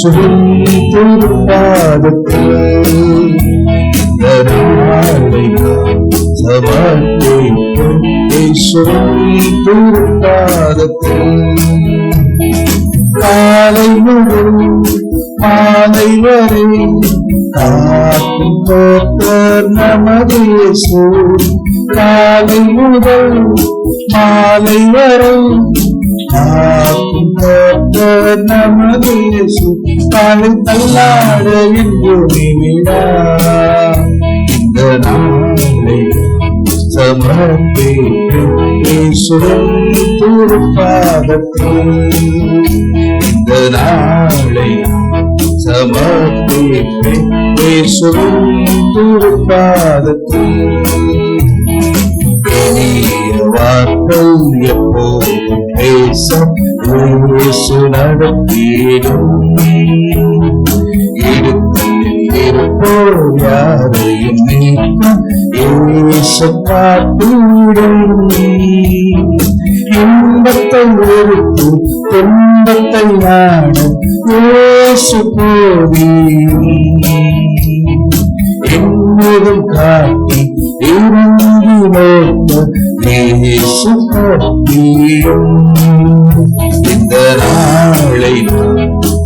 இயேசுவின் காலை முதல் மாலை வரை காக்கும் கர்த்தர் நமது இயேசு காலை முதல் மாலை வரை நமது தாழ் காலை தள்ளாட என்று விடா. இந்த நாளை சமர்ப்பிப்பேன் இயேசுவின் இந்த நாளை சமர்ப்பிப்பேன் இயேசுவின் வார்த்தை எப்போதும் பேச இயேசு நடத்திடும் இடத்தில் யாரையும் நீக்கும் இயேசு காட்டிடும் இன்பத்தை வெறுத்து துன்பத்தை நாட இயேசு போதி என்னும் காட்டி இறங்கி நோக்க இயேசு காட்டியும் நாளை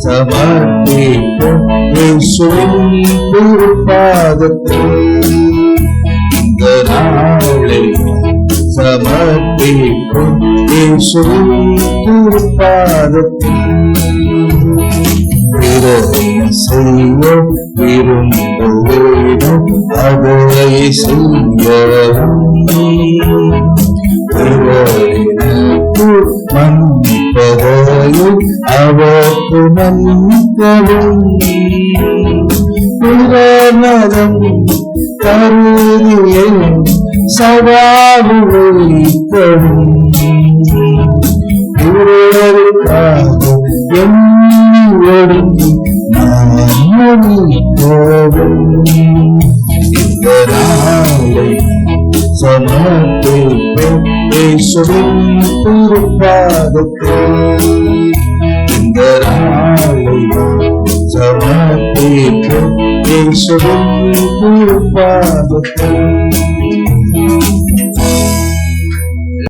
சமர்ப்பிப்போம் இயேசுவின் திருப்பாதத்தில் இந்த நாளை சமர்ப்பிப்போம் இயேசுவின் செய்ய விரும்புவேனும் அதை செய்யவும் பிறரினக்கு കൃപയും അവർക്ക് നൽകവും പുരാനരം കരുതിയും സദാവിളിക്കവും എന്നൊടുക്കി പോകും സമർപ്പിക്കും இயேசுவின் திருப்பாதத்தில் இந்த இயேசுவின் திருப்பாதத்தில்